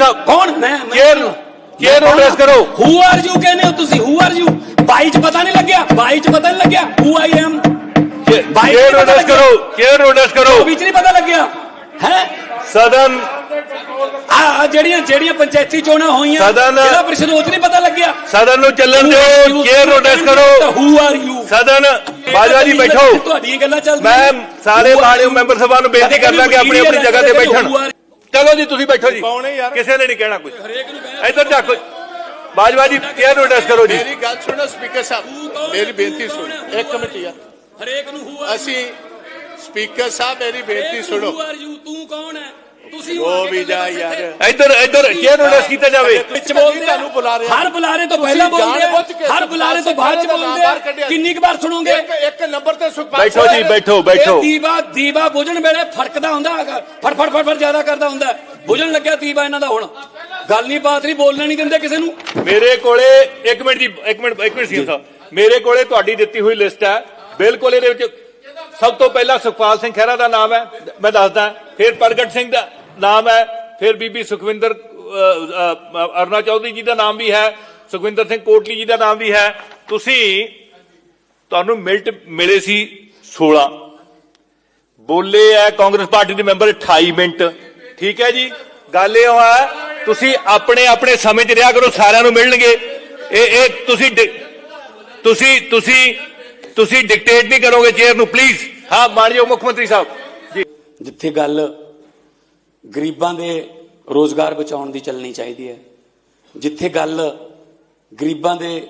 ਸਾਹਿਬ ਕੌਣ? ਮੈਂ ਮੈਂ- ਚੇਅਰ ਨੂੰ ਚੇਅਰ ਨੂੰ address ਕਰੋ। ਹੂ ਆਰ ਯੂ ਕਹਿੰਦੇ ਹੋ ਤੁਸੀਂ? ਹੂ ਆਰ ਯੂ ਬਾਈ ਚ ਪਤਾ ਨਹੀਂ ਲੱਗਿਆ? ਬਾਈ ਚ ਪਤਾ ਨਹੀਂ ਲੱਗਿਆ? Who I am by chair ਨੂੰ address ਕਰੋ। ਚੇਅਰ ਨੂੰ address ਕਰੋ। ਵਿੱਚ ਨਹੀਂ ਪਤਾ ਲੱਗਿਆ? ਹੈ? ਸਦਨ ਆ ਜਿਹੜੀਆਂ ਜਿਹੜੀਆਂ ਪੰਚਾਇਤੀ ਚੋਣਾਂ ਹੋਈਆਂ ਸਦਨ- ਜਿਹੜਾ ਪ੍ਰੀਸ਼ਦ ਉਹ ਨਹੀਂ ਪਤਾ ਲੱਗਿਆ? ਸਦਨ ਨੂੰ ਚੱਲਣ ਦਿਓ। ਚੇਅਰ ਨੂੰ address ਕਰੋ। ਹੂ ਆਰ ਯੂ ਸਦਨ ਬਾਜਵਾ ਜੀ ਬੈਠੋ। ਤੁਹਾਡੀਆਂ ਗੱਲਾਂ ਚੱਲਦੀਆਂ ਮੈਂ ਸਾਰੇ ਮਾਨਯੋਗ ਮੈਂਬਰ ਸਭਾ ਨੂੰ ਬੇਨਤੀ ਕਰਦਾ ਕਿ ਆਪਣੀ ਆਪਣੀ ਜਗ੍ਹਾ ਤੇ ਬੈਠਣ। ਚਲੋ ਜੀ ਤੁਸੀਂ ਬੈਠੋ ਜੀ। ਯਾਰ। ਕਿਸੇ ਨੇ ਨਹੀਂ ਕਹਿਣਾ ਕੁਝ ਹਰੇਕ ਨੂੰ ਕਹਿ ਇੱਧਰ ਝਾਕੋ ਬਾਜਵਾ ਜੀ ਚੇਅਰ ਨੂੰ address ਕਰੋ ਜੀ। ਮੇਰੀ ਗੱਲ ਸੁਣੋ ਸਪੀਕਰ ਸਾਹਿਬ। ਮੇਰੀ ਬੇਨਤੀ ਸੁਣੋ। ਇੱਕ ਮਿੰਟ ਯਾਰ। ਹਰੇਕ ਨੂੰ ਹੂ ਅਸੀਂ ਸਪੀਕਰ ਸਾਹਿਬ ਮੇਰੀ ਬੇਨਤੀ ਸੁਣੋ। ਤੂੰ ਕੌਣ ਹੈ? ਤੁਸੀਂ ਉਹ ਵੀ ਜਾ ਯਾਰ। ਇੱਧਰ ਇੱਧਰ address ਕੀਤਾ ਜਾਵੇ? ਵਿੱਚ ਬੋਲਦੇ। ਤੁਹਾਨੂੰ ਬੁਲਾ ਰਹੇ। ਹਰ ਬੁਲਾਰੇ ਤੋਂ ਪਹਿਲਾਂ ਬੋਲਦੇ ਹਰ ਬੁਲਾਰੇ ਤੋਂ ਬਾਅਦ ਚ ਬੋਲਦੇ। ਕਿੰਨੀ ਕੁ ਵਾਰ ਸੁਣੋਗੇ? ਇੱਕ ਇੱਕ ਨੰਬਰ ਤੇ ਸੁਖਪਾਲ ਬੈਠੋ ਜੀ ਬੈਠੋ ਬੈਠੋ ਇਹ ਦੀਵਾ ਦੀਵਾ ਬੁਝਣ ਵੇਲੇ ਫੜਕਦਾ ਹੁੰਦਾ ਹੈਗਾ। ਫੜ ਫੜ ਫੜ ਫੜ ਜ਼ਿਆਦਾ ਕਰਦਾ ਹੁੰਦਾ। ਬੁਝਣ ਲੱਗਿਆ ਦੀਵਾ ਇਹਨਾਂ ਦਾ ਹੁਣ। ਗੱਲ ਨਹੀਂ ਬਾਤ ਨਹੀਂ ਬੋਲਣਾ ਨਹੀਂ ਦਿੰਦੇ ਕਿਸੇ ਨੂੰ। ਮੇਰੇ ਕੋਲੇ ਇੱਕ ਮਿੰਟ ਜੀ ਇੱਕ ਮਿੰਟ ਇੱਕ ਮਿੰਟ ਸੀ ਸਾਹਿਬ ਮੇਰੇ ਕੋਲੇ ਤੁਹਾਡੀ ਦਿੱਤੀ ਹੋਈ ਲਿਸਟ ਹੈ। ਬਿਲਕੁਲ ਇਹਦੇ ਵਿੱਚ ਸਭ ਤੋਂ ਪਹਿਲਾਂ ਸੁਖਪਾਲ ਸਿੰਘ ਖਹਿਰਾ ਦਾ ਨਾਮ ਹੈ। ਮੈਂ ਦੱਸਦਾ ਫਿਰ ਪ੍ਰਗਟ ਸਿੰਘ ਦਾ ਨਾਮ ਹੈ ਫਿਰ ਬੀਬੀ ਸੁਖਵਿੰਦਰ ਅ, ਅਰੁਣਾ ਚੌਧਰੀ ਜੀ ਦਾ ਨਾਮ ਵੀ ਹੈ ਸੁਖਵਿੰਦਰ ਸਿੰਘ ਕੋਟਲੀ ਜੀ ਦਾ ਨਾਮ ਵੀ ਹੈ। ਤੁਸੀਂ ਤੁਹਾਨੂੰ ਮਿਲਟ ਮਿਲੇ ਸੀ 16 ਬੋਲੇ ਹੈ ਕਾਂਗਰਸ ਪਾਰਟੀ ਦੇ ਮੈਂਬਰ 28 ਮਿੰਟ। ਠੀਕ ਹੈ ਜੀ? ਗੱਲ ਇਹ ਹੈ ਤੁਸੀਂ ਆਪਣੇ ਆਪਣੇ ਸਮੇਂ 'ਚ ਰਿਹਾ ਕਰੋ ਸਾਰਿਆਂ ਨੂੰ ਮਿਲਣਗੇ। ਇਹ ਇਹ ਤੁਸੀਂ ਡਿ- ਤੁਸੀਂ ਤੁਸੀਂ ਤੁਸੀਂ ਡਿਕਟੇਟ ਨਹੀਂ ਕਰੋਗੇ ਚੇਅਰ ਨੂੰ ਪਲੀਜ਼ ਹਾਂ ਮਾਨਯੋਗ ਮੁੱਖ ਮੰਤਰੀ ਸਾਹਿਬ। ਜਿੱਥੇ ਗੱਲ ਗਰੀਬਾਂ ਦੇ ਰੋਜ਼ਗਾਰ ਬਚਾਉਣ ਦੀ ਚੱਲਣੀ ਚਾਹੀਦੀ ਹੈ, ਜਿੱਥੇ ਗੱਲ ਗਰੀਬਾਂ ਦੇ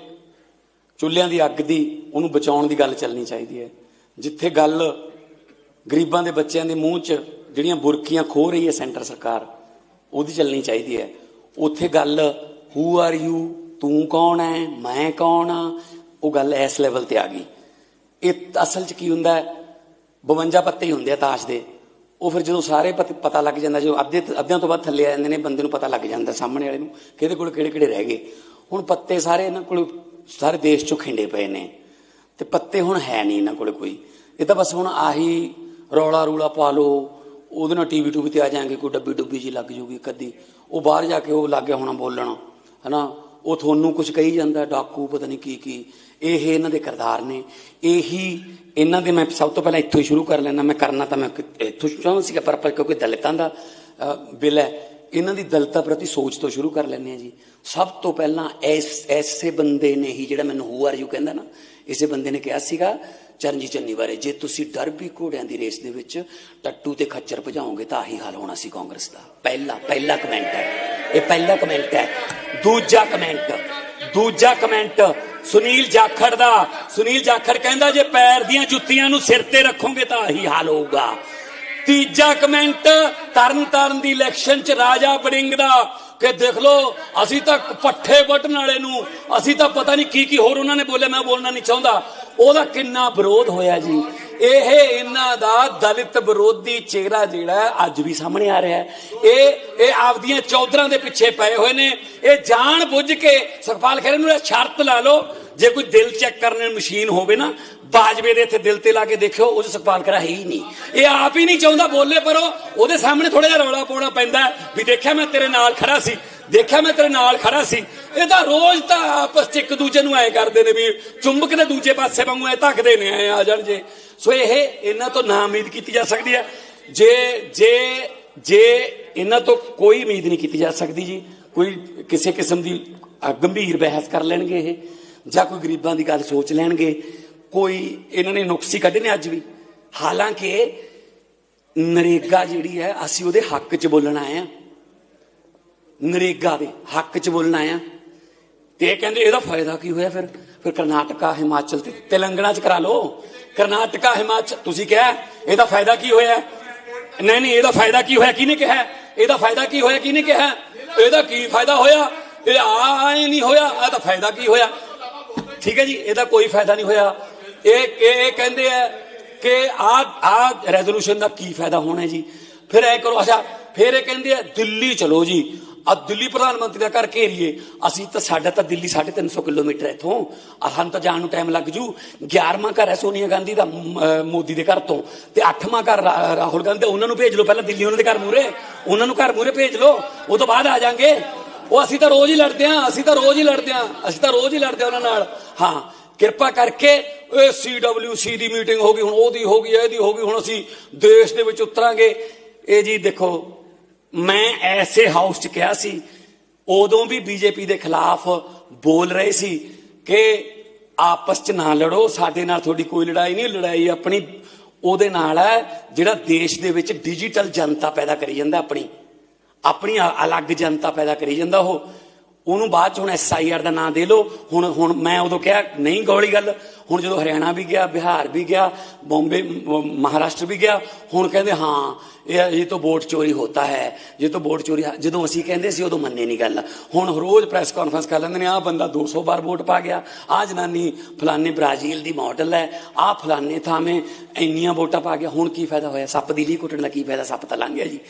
ਚੁੱਲ੍ਹਿਆਂ ਦੀ ਅੱਗ ਦੀ ਉਹਨੂੰ ਬਚਾਉਣ ਦੀ ਗੱਲ ਚੱਲਣੀ ਚਾਹੀਦੀ ਹੈ, ਜਿੱਥੇ ਗੱਲ ਗਰੀਬਾਂ ਦੇ ਬੱਚਿਆਂ ਦੇ ਮੂੰਹ 'ਚ ਜਿਹੜੀਆਂ ਬੁਰਕੀਆਂ ਖੋ ਰਹੀ ਹੈ ਸੈਂਟਰ ਸਰਕਾਰ, ਉਹਦੀ ਚੱਲਣੀ ਚਾਹੀਦੀ ਹੈ। ਉੱਥੇ ਗੱਲ ਹੂ ਆਰ ਯੂ ਤੂੰ ਕੌਣ ਹੈ, ਮੈਂ ਕੌਣ ਆ ਉਹ ਗੱਲ ਇਸ ਲੈਵਲ ਤੇ ਆ ਗਈ। ਇਹ ਅਸਲ 'ਚ ਕੀ ਹੁੰਦਾ ਹੈ? 52 ਪੱਤੇ ਹੀ ਹੁੰਦੇ ਆ ਤਾਸ਼ ਦੇ। ਉਹ ਫਿਰ ਜਦੋਂ ਸਾਰੇ ਪਤ- ਪਤਾ ਲੱਗ ਜਾਂਦਾ ਜੋ ਅੱਧੇ ਅੱਧਿਆਂ ਤੋਂ ਬਾਅਦ ਥੱਲੇ ਆ ਜਾਂਦੇ ਨੇ, ਬੰਦੇ ਨੂੰ ਪਤਾ ਲੱਗ ਜਾਂਦਾ ਸਾਹਮਣੇ ਵਾਲੇ ਨੂੰ ਕਿਹਦੇ ਕੋਲ ਕਿਹੜੇ ਕਿਹੜੇ ਰਹਿ ਗਏ। ਹੁਣ ਪੱਤੇ ਸਾਰੇ ਇਹਨਾਂ ਕੋਲ, ਸਾਰੇ ਦੇਸ਼ ਚੋਂ ਖਿੰਡੇ ਪਏ ਨੇ ਤੇ ਪੱਤੇ ਹੁਣ ਹੈ ਨਹੀਂ ਇਹਨਾਂ ਕੋਲ ਕੋਈ। ਇਹ ਤਾਂ ਬਸ ਹੁਣ ਆਹੀ ਰੌਲਾ ਰੂਲਾ ਪਾ ਲਓ, ਉਹਦੇ ਨਾਲ ਟੀਵੀ ਟੂਵੀ ਤੇ ਆ ਜਾਣਗੇ, ਕੋਈ ਡੱਬੀ ਡੁੱਬੀ ਜੀ ਲੱਗ ਜੂਗੀ ਕਦੀ ਉਹ ਬਾਹਰ ਜਾ ਕੇ ਉਹ ਲੱਗ ਹੋਣਾ ਬੋਲਣ, ਹਨਾ? ਉਹ ਤੁਹਾਨੂੰ ਕੁਝ ਕਹੀ ਜਾਂਦਾ, ਡਾਕੂ ਪਤਾ ਨਹੀਂ ਕੀ ਕੀ। ਇਹ ਇਹਨਾਂ ਦੇ ਕਰਦਾਰ ਨੇ। ਇਹੀ ਇਹਨਾਂ ਦੇ ਮੈਂ ਸਭ ਤੋਂ ਪਹਿਲਾਂ ਇੱਥੋਂ ਹੀ ਸ਼ੁਰੂ ਕਰ ਲੈਣਾ ਮੈਂ ਕਰਨਾ ਤਾਂ ਮੈਂ ਇੱਥੋਂ ਚਾਹੁੰਦਾ ਸੀਗਾ, ਪਰ ਪਰ ਕਿਉਂਕਿ ਦਲਿਤਾਂ ਦਾ ਬਿੱਲ ਹੈ, ਇਹਨਾਂ ਦੀ ਦਲਿਤਾਂ ਪ੍ਰਤੀ ਸੋਚ ਤੋਂ ਸ਼ੁਰੂ ਕਰ ਲੈਂਦੇ ਆ ਜੀ। ਸਭ ਤੋਂ ਪਹਿਲਾਂ ਐਸ, ਐਸੇ ਬੰਦੇ ਨੇ ਹੀ ਜਿਹੜਾ ਮੈਨੂੰ ਹੂ ਆਰ ਯੂ ਕਹਿੰਦਾ ਨਾ, ਇਸੇ ਬੰਦੇ ਨੇ ਕਿਹਾ ਸੀਗਾ, ਚਰਨਜੀਤ ਚੰਨੀ ਬਾਰੇ, ਜੇ ਤੁਸੀਂ ਡਰਬੀ ਘੋੜਿਆਂ ਦੀ ਰੇਸ ਦੇ ਵਿੱਚ ਟੱਟੂ ਤੇ ਖੱਚਰ ਭਜਾਓਗੇ ਤਾਂ ਆਹੀ ਹਾਲ ਹੋਣਾ ਸੀ ਕਾਂਗਰਸ ਦਾ। ਪਹਿਲਾ ਪਹਿਲਾ ਕਮੈਂਟ ਹੈ। ਇਹ ਪਹਿਲਾ ਕਮੈਂਟ ਹੈ। ਦੂਜਾ ਕਮੈਂਟ ਦੂਜਾ ਕਮੈਂਟ ਸੁਨੀਲ ਜਾਖੜ ਦਾ। ਸੁਨੀਲ ਜਾਖੜ ਕਹਿੰਦਾ, ਜੇ ਪੈਰ ਦੀਆਂ ਜੁੱਤੀਆਂ ਨੂੰ ਸਿਰ ਤੇ ਰੱਖੋਗੇ ਤਾਂ ਆਹੀ ਹਾਲ ਹੋਊਗਾ। ਤੀਜਾ ਕਮੈਂਟ ਤਰਨ ਤਾਰਨ ਦੀ ਇਲੈਕਸ਼ਨ ਚ ਰਾਜਾ ਬੜਿੰਗ ਦਾ। ਕਿ ਦੇਖ ਲਓ, ਅਸੀਂ ਤਾਂ ਪੱਠੇ ਵੱਟਣ ਵਾਲੇ ਨੂੰ, ਅਸੀਂ ਤਾਂ ਪਤਾ ਨਹੀਂ ਕੀ ਕੀ ਹੋਰ ਉਹਨਾਂ ਨੇ ਬੋਲਿਆ, ਮੈਂ ਬੋਲਣਾ ਨਹੀਂ ਚਾਹੁੰਦਾ। ਉਹਦਾ ਕਿੰਨਾ ਵਿਰੋਧ ਹੋਇਆ ਜੀ। ਇਹ ਇਹਨਾਂ ਦਾ ਦਲਿਤ ਵਿਰੋਧੀ ਚਿਹਰਾ ਜਿਹੜਾ ਅੱਜ ਵੀ ਸਾਹਮਣੇ ਆ ਰਿਹਾ ਹੈ। ਇਹ ਇਹ ਆਪਦੀਆਂ ਚੌਧਰਾਂ ਦੇ ਪਿੱਛੇ ਪਏ ਹੋਏ ਨੇ। ਇਹ ਜਾਣ ਬੁੱਝ ਕੇ ਸੁਖਪਾਲ ਖਹਿਰੇ ਨੂੰ ਇਹ ਸ਼ਰਤ ਲਾ ਲਓ, ਜੇ ਕੋਈ ਦਿਲ ਚੈੱਕ ਕਰਨ ਦੀ ਮਸ਼ੀਨ ਹੋਵੇ ਨਾ, ਬਾਜਵੇ ਦੇ ਇੱਥੇ ਦਿਲ ਤੇ ਲਾ ਕੇ ਦੇਖਿਓ, ਉਹ ਸੁਖਪਾਲ ਖਹਿਰਾ ਹੈ ਹੀ ਨਹੀਂ। ਇਹ ਆਪ ਹੀ ਨਹੀਂ ਚਾਹੁੰਦਾ ਬੋਲੇ ਪਰ, ਉਹਦੇ ਸਾਹਮਣੇ ਥੋੜਾ ਜਿਹਾ ਰੌਲਾ ਪਾਉਣਾ ਪੈਂਦਾ ਵੀ ਦੇਖਿਆ ਮੈਂ ਤੇਰੇ ਨਾਲ ਖੜਾ ਸੀ ਦੇਖਿਆ ਮੈਂ ਤੇਰੇ ਨਾਲ ਖੜਾ ਸੀ। ਇਹ ਤਾਂ ਰੋਜ਼ ਤਾਂ ਆਪਸ ਚ ਇੱਕ ਦੂਜੇ ਨੂੰ ਐ ਕਰਦੇ ਨੇ ਵੀ ਚੁੰਬਕ ਦੇ ਦੂਜੇ ਪਾਸੇ ਵਾਂਗੂ ਐ ਧੱਕਦੇ ਨੇ, ਐ ਆ ਜਾਣ ਜੇ। ਸੋ ਇਹ ਇਹਨਾਂ ਤੋਂ ਨਾ ਉਮੀਦ ਕੀਤੀ ਜਾ ਸਕਦੀ ਹੈ। ਜੇ ਜੇ ਜੇ ਇਹਨਾਂ ਤੋਂ ਕੋਈ ਉਮੀਦ ਨਹੀਂ ਕੀਤੀ ਜਾ ਸਕਦੀ ਜੀ, ਕੋਈ ਕਿਸੇ ਕਿਸਮ ਦੀ ਗੰਭੀਰ ਬਹਿਸ ਕਰ ਲੈਣਗੇ ਇਹ, ਜਾਂ ਕੋਈ ਗਰੀਬਾਂ ਦੀ ਗੱਲ ਸੋਚ ਲੈਣਗੇ, ਕੋਈ ਇਹਨਾਂ ਨੇ ਨੁਕਸੀ ਕੱਢੇ ਅੱਜ ਵੀ। ਹਾਲਾਂਕਿ ਨਰੇਗਾ ਜਿਹੜੀ ਹੈ, ਅਸੀਂ ਉਹਦੇ ਹੱਕ 'ਚ ਬੋਲਣ ਆਏ ਆ ਨਰੇਗਾ ਦੇ ਹੱਕ 'ਚ ਬੋਲਣਾ ਆ ਤੇ ਕਹਿੰਦੇ, ਇਹਦਾ ਫਾਇਦਾ ਕੀ ਹੋਇਆ ਫਿਰ? ਫਿਰ ਕਰਨਾਟਕਾ, ਹਿਮਾਚਲ ਤੇ ਤੇਲੰਗਣਾ 'ਚ ਕਰਾ ਲਓ। ਕਰਨਾਟਕਾ, ਹਿਮਾਚਲ, ਤੁਸੀਂ ਕਿਹਾ, ਇਹਦਾ ਫਾਇਦਾ ਕੀ ਹੋਇਆ? ਨਹੀਂ ਨਹੀਂ, ਇਹਦਾ ਫਾਇਦਾ ਕੀ ਹੋਇਆ? ਕਿਹਨੇ ਕਿਹਾ? ਇਹਦਾ ਫਾਇਦਾ ਕੀ ਹੋਇਆ? ਕਿਹਨੇ ਕਿਹਾ? ਇਹਦਾ ਕੀ ਫਾਇਦਾ ਹੋਇਆ? ਇਹ ਆਏ ਨਹੀਂ ਹੋਇਆ, ਆ ਤਾਂ ਫਾਇਦਾ ਕੀ ਹੋਇਆ? ਠੀਕ ਹੈ ਜੀ, ਇਹਦਾ ਕੋਈ ਫਾਇਦਾ ਨਹੀਂ ਹੋਇਆ। ਇਹ ਇਹ ਕਹਿੰਦੇ ਆ ਕਿ ਆ ਆ ਰੈਜ਼ੋਲੂਸ਼ਨ ਦਾ ਕੀ ਫਾਇਦਾ ਹੋਣਾ ਜੀ? ਫਿਰ ਐ ਕਰੋ, ਅੱਛਾ, ਫਿਰ ਇਹ ਕਹਿੰਦੇ ਆ, ਦਿੱਲੀ ਚਲੋ ਜੀ। ਆ ਦਿੱਲੀ ਪ੍ਰਧਾਨ ਮੰਤਰੀ ਦਾ ਘਰ ਘੇਰੀਏ ਅਸੀਂ ਤਾਂ ਸਾਡਾ ਤਾਂ ਦਿੱਲੀ 350 ਕਿਲੋਮੀਟਰ ਹੈ ਇੱਥੋਂ। ਆ ਤਾਂ ਜਾਣ ਨੂੰ ਟਾਈਮ ਲੱਗ ਜੂ। 11ਵਾਂ ਘਰ ਹੈ ਸੋਨੀਆ ਗਾਂਧੀ ਦਾ ਮੋਦੀ ਦੇ ਘਰ ਤੋਂ। ਤੇ 8ਵਾਂ ਘਰ ਰਾਹੁਲ ਗਾਂਧੀ, ਉਹਨਾਂ ਨੂੰ ਭੇਜ ਲਓ। ਪਹਿਲਾਂ ਦਿੱਲੀ ਉਹਨਾਂ ਦੇ ਘਰ ਮੂਰੇ ਉਹਨਾਂ ਨੂੰ ਘਰ ਮੂਰੇ ਭੇਜ ਲਓ। ਉਹ ਤੋਂ ਬਾਅਦ ਆ ਜਾਾਂਗੇ। ਉਹ ਅਸੀਂ ਤਾਂ ਰੋਜ਼ ਹੀ ਲੜਦੇ ਆਂ। ਅਸੀਂ ਤਾਂ ਰੋਜ਼ ਹੀ ਲੜਦੇ ਆਂ। ਅਸੀਂ ਤਾਂ ਰੋਜ਼ ਹੀ ਲੜਦੇ ਆਂ ਉਹਨਾਂ ਨਾਲ। ਹਾਂ, ਕਿਰਪਾ ਕਰਕੇ ਇਹ ਸੀਡਬਲਯੂਸੀ ਦੀ ਮੀਟਿੰਗ ਹੋ ਗਈ। ਹੁਣ ਉਹਦੀ ਹੋ ਗਈ, ਇਹਦੀ ਹੋ ਗਈ। ਹੁਣ ਅਸੀਂ ਦੇਸ਼ ਦੇ ਵਿੱਚ ਉਤਰਾਂਗੇ। ਇਹ ਜੀ ਦੇਖੋ ਮੈਂ ਐਸੇ ਹਾਊਸ 'ਚ ਕਿਹਾ ਸੀ, ਉਦੋਂ ਵੀ ਬੀਜੇਪੀ ਦੇ ਖਿਲਾਫ ਬੋਲ ਰਹੇ ਸੀ ਕਿ ਆਪਸ 'ਚ ਨਾ ਲੜੋ, ਸਾਡੇ ਨਾਲ ਤੁਹਾਡੀ ਕੋਈ ਲੜਾਈ ਨਹੀਂ, ਲੜਾਈ ਆਪਣੀ ਉਹਦੇ ਨਾਲ ਹੈ, ਜਿਹੜਾ ਦੇਸ਼ ਦੇ ਵਿੱਚ ਡਿਜੀਟਲ ਜਨਤਾ ਪੈਦਾ ਕਰੀ ਜਾਂਦਾ ਆਪਣੀ ਆਪਣੀ ਅ- ਅਲੱਗ ਜਨਤਾ ਪੈਦਾ ਕਰੀ ਜਾਂਦਾ ਉਹ। ਉਹਨੂੰ ਬਾਅਦ ਚ ਹੁਣ ਐਸਆਈਆਰ ਦਾ ਨਾਂ ਦੇ ਲਓ। ਹੁਣ ਹੁਣ ਮੈਂ ਉਦੋਂ ਕਿਹਾ, ਨਹੀਂ ਗੌਲੀ ਗੱਲ। ਹੁਣ ਜਦੋਂ ਹਰਿਆਣਾ ਵੀ ਗਿਆ, ਬਿਹਾਰ ਵੀ ਗਿਆ, ਬੰਬੇ ਮਹਾਰਾਸ਼ਟਰ ਵੀ ਗਿਆ, ਹੁਣ ਕਹਿੰਦੇ, ਹਾਂ, ਇਹ ਇਹ ਤੋਂ ਵੋਟ ਚੋਰੀ ਹੋਤਾ ਹੈ। ਜੇ ਤੋਂ ਵੋਟ ਚੋਰੀ ਜਦੋਂ ਅਸੀਂ ਕਹਿੰਦੇ ਸੀ, ਉਦੋਂ ਮੰਨੇ ਨਹੀਂ ਗੱਲ। ਹੁਣ ਰੋਜ਼ ਪ੍ਰੈਸ ਕਾਨਫਰੰਸ ਕਰ ਲੈਂਦੇ ਨੇ, ਆਹ ਬੰਦਾ 200 ਵਾਰ ਵੋਟ ਪਾ ਗਿਆ। ਆਹ ਜਨਾਨੀ ਫਲਾਨੇ ਬ੍ਰਾਜ਼ੀਲ ਦੀ ਮਾਡਲ ਹੈ। ਆਹ ਫਲਾਨੇ ਥਾਵੇਂ ਇੰਨੀਆਂ ਵੋਟਾਂ ਪਾ ਗਿਆ। ਹੁਣ ਕੀ ਫਾਇਦਾ ਹੋਇਆ? ਸੱਪ ਦੀ ਲੀ ਕੁੱਟਣ ਦਾ ਕੀ ਫਾਇਦਾ? ਸੱਪ ਤਾਂ ਲੰਘ ਗਿਆ ਜੀ।